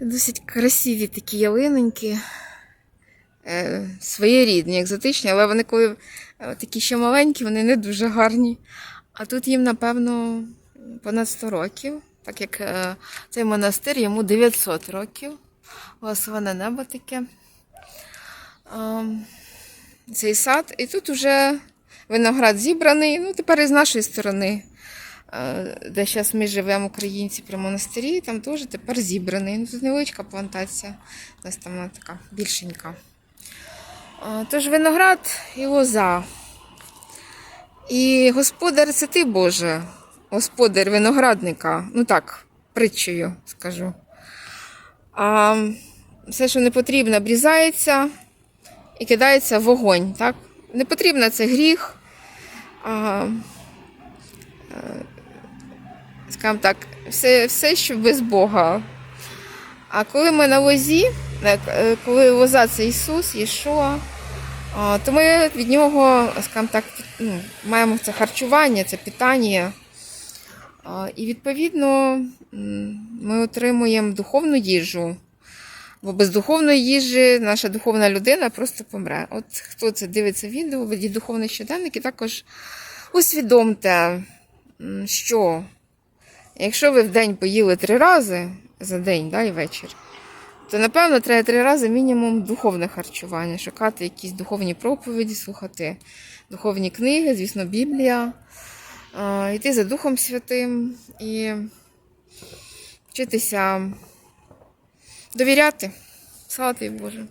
Досить красиві такі ялиноньки. Е, своєрідні, екзотичні, але вони коли е, такі ще маленькі, вони не дуже гарні. А тут їм, напевно, понад 100 років, так як е, цей монастир йому 900 років. Голосоване небо таке. Цей сад. І тут вже виноград зібраний. Ну, тепер і з нашої сторони, де зараз ми живемо, українці при монастирі, там теж тепер зібраний. Ну, тут невеличка плантація, у нас там вона така більшенька. Е, Тож виноград і лоза. І господар це ти Боже, господар виноградника. Ну так, притчею скажу. А все, що не потрібно, обрізається і кидається в вогонь. Так? Не потрібно це гріх. А, е, скажімо так, все, все, що без Бога. А коли ми на лозі, е, коли лоза це Ісус, Єшуа, то ми від нього, скажімо так, ну, маємо це харчування, це питання. І відповідно ми отримуємо духовну їжу. Бо без духовної їжі наша духовна людина просто помре. От хто це дивиться відео, ведіть духовний щоденник і також усвідомте, що якщо ви в день поїли три рази за день да, і вечір, то напевно треба три рази мінімум духовне харчування, шукати якісь духовні проповіді, слухати духовні книги, звісно, Біблія, йти за Духом Святим і вчитися довіряти. Слава тобі, Боже.